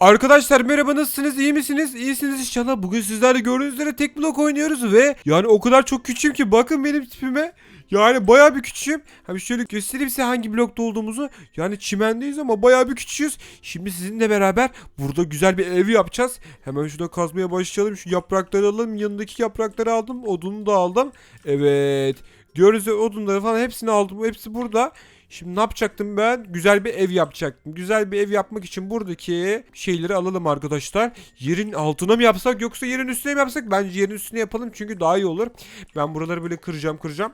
Arkadaşlar merhaba nasılsınız iyi misiniz İyisiniz inşallah bugün sizlerle gördüğünüz üzere tek blok oynuyoruz ve yani o kadar çok küçüğüm ki bakın benim tipime yani bayağı bir küçüğüm. Hem şöyle göstereyim size hangi blokta olduğumuzu. Yani çimendeyiz ama bayağı bir küçüğüz. Şimdi sizinle beraber burada güzel bir ev yapacağız. Hemen şurada kazmaya başlayalım. Şu yaprakları alalım. Yanındaki yaprakları aldım. Odunu da aldım. Evet. Diyoruz odunları falan hepsini aldım. Hepsi burada. Şimdi ne yapacaktım ben? Güzel bir ev yapacaktım. Güzel bir ev yapmak için buradaki şeyleri alalım arkadaşlar. Yerin altına mı yapsak yoksa yerin üstüne mi yapsak? Bence yerin üstüne yapalım çünkü daha iyi olur. Ben buraları böyle kıracağım kıracağım.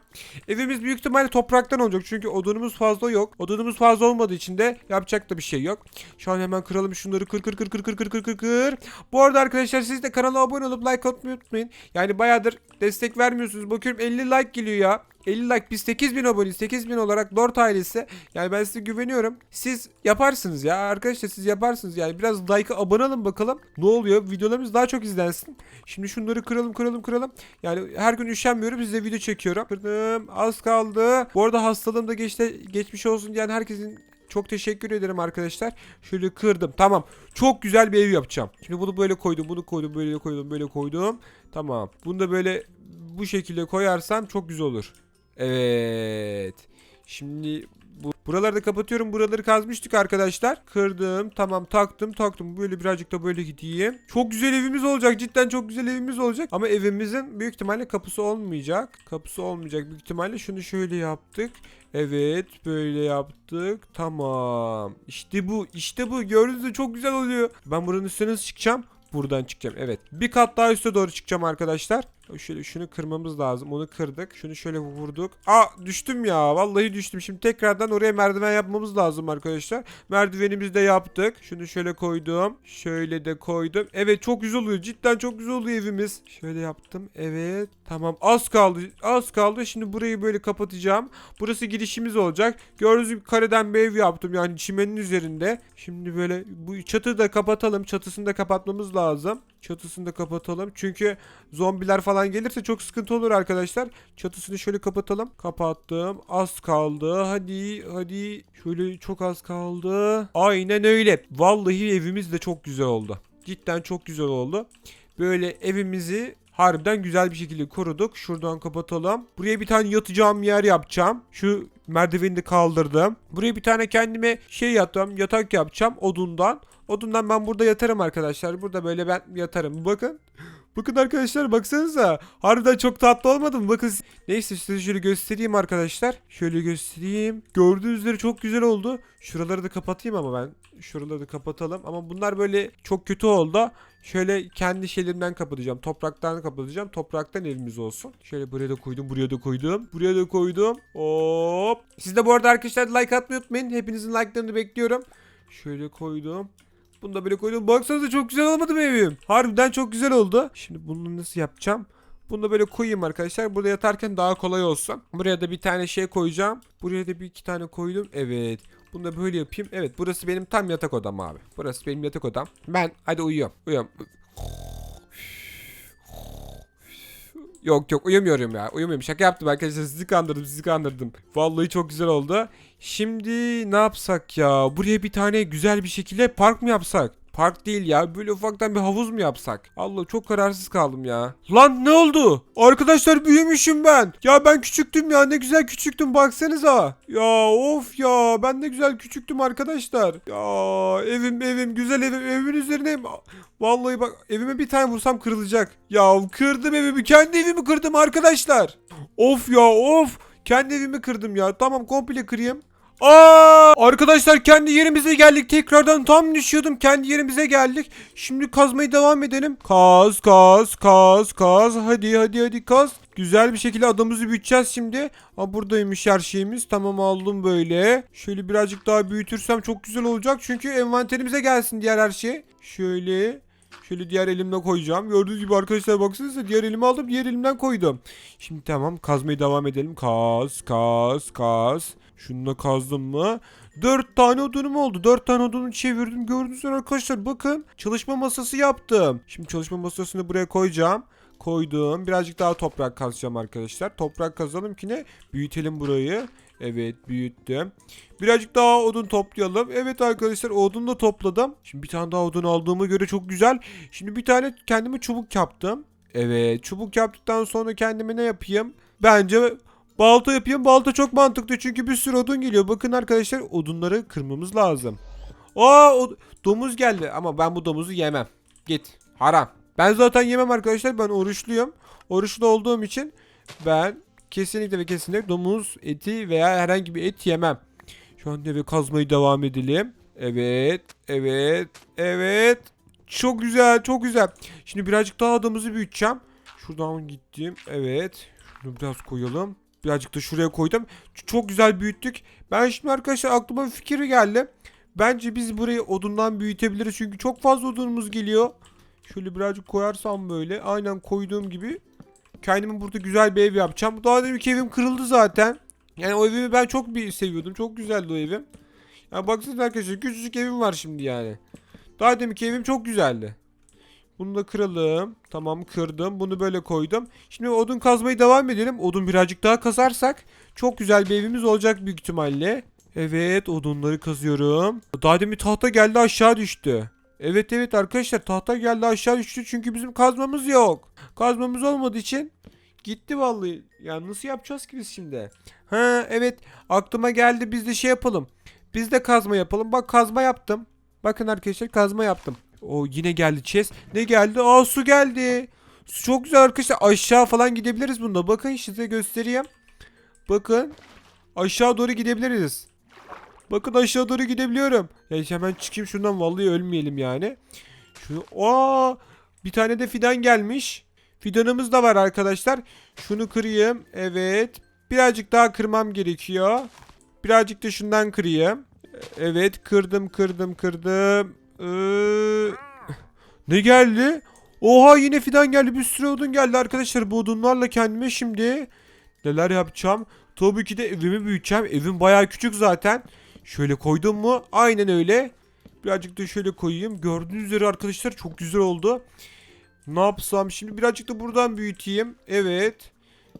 Evimiz büyük ihtimalle topraktan olacak çünkü odunumuz fazla yok. Odunumuz fazla olmadığı için de yapacak da bir şey yok. Şu an hemen kıralım şunları kır kır kır kır kır kır kır kır kır. Bu arada arkadaşlar siz de kanala abone olup like atmayı unutmayın. Yani bayağıdır destek vermiyorsunuz. Bakıyorum 50 like geliyor ya. 50 like biz 8000 aboneyiz 8000 olarak Lord ailesi yani ben size güveniyorum siz yaparsınız ya arkadaşlar siz yaparsınız yani biraz like'a abone olun bakalım ne oluyor videolarımız daha çok izlensin şimdi şunları kıralım kıralım kıralım yani her gün üşenmiyorum size video çekiyorum kırdım az kaldı bu arada hastalığım da geçti geçmiş olsun diyen herkesin çok teşekkür ederim arkadaşlar. Şöyle kırdım. Tamam. Çok güzel bir ev yapacağım. Şimdi bunu böyle koydum, bunu koydum, böyle koydum, böyle koydum. Tamam. Bunu da böyle bu şekilde koyarsam çok güzel olur. Evet. Şimdi bu buraları da kapatıyorum. Buraları kazmıştık arkadaşlar. Kırdım. Tamam taktım taktım. Böyle birazcık da böyle gideyim. Çok güzel evimiz olacak. Cidden çok güzel evimiz olacak. Ama evimizin büyük ihtimalle kapısı olmayacak. Kapısı olmayacak büyük ihtimalle. Şunu şöyle yaptık. Evet böyle yaptık. Tamam. İşte bu. işte bu. Gördüğünüz gibi çok güzel oluyor. Ben buranın üstüne nasıl çıkacağım? Buradan çıkacağım. Evet. Bir kat daha üste doğru çıkacağım arkadaşlar. Şöyle şunu kırmamız lazım. Onu kırdık. Şunu şöyle vurduk. Aa düştüm ya. Vallahi düştüm. Şimdi tekrardan oraya merdiven yapmamız lazım arkadaşlar. Merdivenimizi de yaptık. Şunu şöyle koydum. Şöyle de koydum. Evet çok güzel oluyor. Cidden çok güzel oluyor evimiz. Şöyle yaptım. Evet. Tamam. Az kaldı. Az kaldı. Şimdi burayı böyle kapatacağım. Burası girişimiz olacak. Gördüğünüz gibi kareden bir ev yaptım. Yani çimenin üzerinde. Şimdi böyle bu çatıyı da kapatalım. Çatısını da kapatmamız lazım. Çatısını da kapatalım. Çünkü zombiler falan gelirse çok sıkıntı olur arkadaşlar. Çatısını şöyle kapatalım. Kapattım. Az kaldı. Hadi hadi. Şöyle çok az kaldı. Aynen öyle. Vallahi evimiz de çok güzel oldu. Cidden çok güzel oldu. Böyle evimizi harbiden güzel bir şekilde koruduk. Şuradan kapatalım. Buraya bir tane yatacağım yer yapacağım. Şu merdiveni de kaldırdım. Buraya bir tane kendime şey yaptım. Yatak yapacağım odundan. Odundan ben burada yatarım arkadaşlar. Burada böyle ben yatarım. Bakın. Bakın arkadaşlar baksanıza. Harbiden çok tatlı olmadı mı? Bakın. Neyse size şöyle göstereyim arkadaşlar. Şöyle göstereyim. Gördüğünüz üzere çok güzel oldu. Şuraları da kapatayım ama ben. Şuraları da kapatalım. Ama bunlar böyle çok kötü oldu. Şöyle kendi şeylerimden kapatacağım. Topraktan kapatacağım. Topraktan evimiz olsun. Şöyle buraya da koydum. Buraya da koydum. Buraya da koydum. Hop. Siz de bu arada arkadaşlar like atmayı unutmayın. Hepinizin like'larını bekliyorum. Şöyle koydum. Bunu da böyle koydum. Baksanıza çok güzel olmadı mı evim? Harbiden çok güzel oldu. Şimdi bunu nasıl yapacağım? Bunu da böyle koyayım arkadaşlar. Burada yatarken daha kolay olsun. Buraya da bir tane şey koyacağım. Buraya da bir iki tane koydum. Evet. Bunu da böyle yapayım. Evet burası benim tam yatak odam abi. Burası benim yatak odam. Ben hadi uyuyorum. Uyuyorum. Yok yok uyumuyorum ya. Uyumuyorum. Şaka yaptım arkadaşlar. Sizi kandırdım sizi kandırdım. Vallahi çok güzel oldu. Şimdi ne yapsak ya? Buraya bir tane güzel bir şekilde park mı yapsak? Park değil ya. Böyle ufaktan bir havuz mu yapsak? Allah çok kararsız kaldım ya. Lan ne oldu? Arkadaşlar büyümüşüm ben. Ya ben küçüktüm ya. Ne güzel küçüktüm baksanıza. Ya of ya. Ben ne güzel küçüktüm arkadaşlar. Ya evim evim güzel evim. Evimin üzerine Vallahi bak evime bir tane vursam kırılacak. Ya kırdım evimi. Kendi evimi kırdım arkadaşlar. Of ya of. Kendi evimi kırdım ya. Tamam komple kırayım. Aa! Arkadaşlar kendi yerimize geldik. Tekrardan tam düşüyordum. Kendi yerimize geldik. Şimdi kazmaya devam edelim. Kaz, kaz, kaz, kaz. Hadi, hadi, hadi kaz. Güzel bir şekilde adamımızı büyüteceğiz şimdi. Aa, buradaymış her şeyimiz. Tamam aldım böyle. Şöyle birazcık daha büyütürsem çok güzel olacak. Çünkü envanterimize gelsin diğer her şey. Şöyle. Şöyle diğer elimle koyacağım. Gördüğünüz gibi arkadaşlar baksanıza diğer elimi aldım diğer elimden koydum. Şimdi tamam kazmaya devam edelim. Kaz kaz kaz. Şunu kazdım mı? 4 tane odunum oldu. 4 tane odunu çevirdim. Gördüğünüz gibi arkadaşlar bakın. Çalışma masası yaptım. Şimdi çalışma masasını buraya koyacağım. Koydum. Birazcık daha toprak kazacağım arkadaşlar. Toprak kazalım ki ne? Büyütelim burayı. Evet büyüttüm. Birazcık daha odun toplayalım. Evet arkadaşlar odun da topladım. Şimdi bir tane daha odun aldığıma göre çok güzel. Şimdi bir tane kendime çubuk yaptım. Evet çubuk yaptıktan sonra kendime ne yapayım? Bence balta yapayım. Balta çok mantıklı çünkü bir sürü odun geliyor. Bakın arkadaşlar odunları kırmamız lazım. Aa domuz geldi ama ben bu domuzu yemem. Git haram. Ben zaten yemem arkadaşlar ben oruçluyum. Oruçlu olduğum için ben kesinlikle ve kesinlikle domuz eti veya herhangi bir et yemem. Şu an eve kazmayı devam edelim. Evet, evet, evet. Çok güzel, çok güzel. Şimdi birazcık daha adamımızı büyüteceğim. Şuradan gittim. Evet. Şunu biraz koyalım. Birazcık da şuraya koydum. Çok güzel büyüttük. Ben şimdi arkadaşlar aklıma bir fikir geldi. Bence biz burayı odundan büyütebiliriz. Çünkü çok fazla odunumuz geliyor. Şöyle birazcık koyarsam böyle. Aynen koyduğum gibi. Kendime burada güzel bir ev yapacağım. Daha deminki evim kırıldı zaten. Yani o evimi ben çok bir seviyordum. Çok güzeldi o evim. Ya baksanıza arkadaşlar küçücük evim var şimdi yani. Daha deminki evim çok güzeldi. Bunu da kıralım. Tamam kırdım. Bunu böyle koydum. Şimdi odun kazmayı devam edelim. Odun birazcık daha kazarsak çok güzel bir evimiz olacak büyük ihtimalle. Evet odunları kazıyorum. Daha demin tahta geldi aşağı düştü. Evet evet arkadaşlar tahta geldi aşağı düştü çünkü bizim kazmamız yok. Kazmamız olmadığı için gitti vallahi. Ya nasıl yapacağız ki biz şimdi? Ha evet aklıma geldi biz de şey yapalım. Biz de kazma yapalım. Bak kazma yaptım. Bakın arkadaşlar kazma yaptım. O yine geldi chest. Ne geldi? Aa su geldi. Su çok güzel arkadaşlar. Aşağı falan gidebiliriz bunda. Bakın size göstereyim. Bakın. Aşağı doğru gidebiliriz. Bakın aşağı doğru gidebiliyorum. Ya hemen çıkayım şundan vallahi ölmeyelim yani. Şu aa bir tane de fidan gelmiş. Fidanımız da var arkadaşlar. Şunu kırayım. Evet. Birazcık daha kırmam gerekiyor. Birazcık da şundan kırayım. Evet kırdım kırdım kırdım. Ee, ne geldi? Oha yine fidan geldi. Bir sürü odun geldi arkadaşlar. Bu odunlarla kendime şimdi neler yapacağım? Tabii ki de evimi büyüteceğim. Evim bayağı küçük zaten. Şöyle koydum mu? Aynen öyle. Birazcık da şöyle koyayım. Gördüğünüz üzere arkadaşlar çok güzel oldu. Ne yapsam? Şimdi birazcık da buradan büyüteyim. Evet.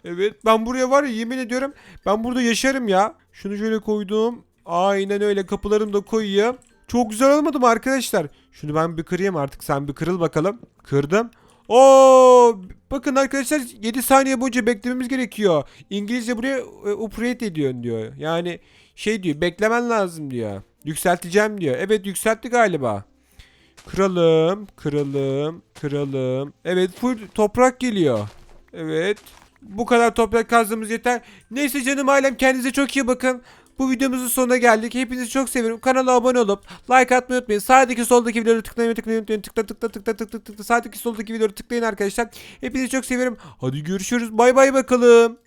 Evet. Ben buraya var ya yemin ediyorum. Ben burada yaşarım ya. Şunu şöyle koydum. Aynen öyle. Kapılarımı da koyayım. Çok güzel olmadı mı arkadaşlar? Şunu ben bir kırayım artık. Sen bir kırıl bakalım. Kırdım. Oo, bakın arkadaşlar 7 saniye boyunca beklememiz gerekiyor. İngilizce buraya e, operate ediyor diyor. Yani şey diyor beklemen lazım diyor. Yükselteceğim diyor. Evet yükseltti galiba. Kıralım, kıralım, kıralım. Evet full toprak geliyor. Evet. Bu kadar toprak kazdığımız yeter. Neyse canım ailem kendinize çok iyi bakın. Bu videomuzun sonuna geldik. Hepinizi çok seviyorum. Kanala abone olup like atmayı unutmayın. Sağdaki soldaki videoları tıklamayı tıklamayı unutmayın. Tıkla tıkla tıkla tıkla tıkla. Sağdaki soldaki videoları tıklayın arkadaşlar. Hepinizi çok seviyorum. Hadi görüşürüz. Bay bay bakalım.